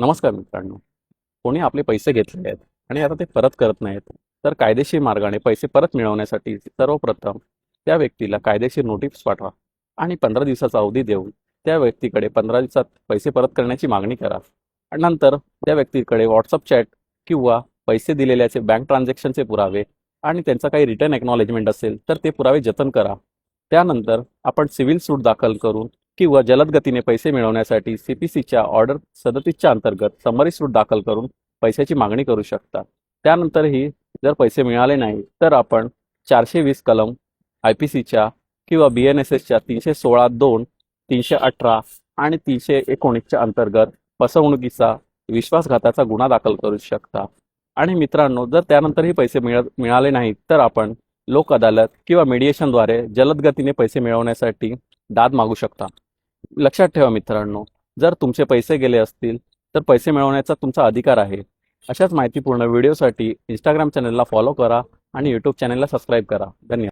नमस्कार मित्रांनो. कोणी आपले पैसे घेतले आहेत आणि आता ते परत करत नाहीत तर कायदेशीर मार्गाने पैसे परत मिळवण्यासाठी सर्वप्रथम त्या व्यक्तीला कायदेशीर नोटीस पाठवा आणि पंधरा दिवसाचा अवधी देऊन त्या व्यक्तीकडे पंधरा दिवसात पैसे परत करण्याची मागणी करा. आणि नंतर त्या व्यक्तीकडे व्हॉट्सअप चॅट किंवा पैसे दिलेल्याचे बँक ट्रान्झॅक्शनचे पुरावे आणि त्यांचा काही रिटर्न एक्नॉलेजमेंट असेल तर ते पुरावे जतन करा. त्यानंतर आपण सिव्हिल सूट दाखल करून किंवा जलद गतीने पैसे मिळवण्यासाठी सी पी सीच्या ऑर्डर सदतीसच्या अंतर्गत समरी सूट दाखल करून पैशाची मागणी करू शकता. त्यानंतरही जर पैसे मिळाले नाही तर आपण चारशे वीस कलम आय पी सीच्या किंवा बी एन एस एसच्या तीनशे सोळा दोन तीनशे अठरा आणि तीनशे एकोणीसच्या अंतर्गत फसवणुकीचा विश्वासघाताचा गुन्हा दाखल करू शकता. आणि मित्रांनो जर त्यानंतरही पैसे मिळ मिळाले नाहीत तर आपण लोक अदालत किंवा मेडिएशनद्वारे जलद गतीने पैसे मिळवण्यासाठी दाद मागू शकता. लक्षात ठेवा मित्रांनो जर तुमचे पैसे गेले असतील तर पैसे मिळवण्याचा तुमचा अधिकार आहे. अशाच माहितीपूर्ण व्हिडिओसाठी इंस्टाग्राम चॅनलला फॉलो करा आणि यूट्यूब चॅनलला सबस्क्राईब करा. धन्यवाद.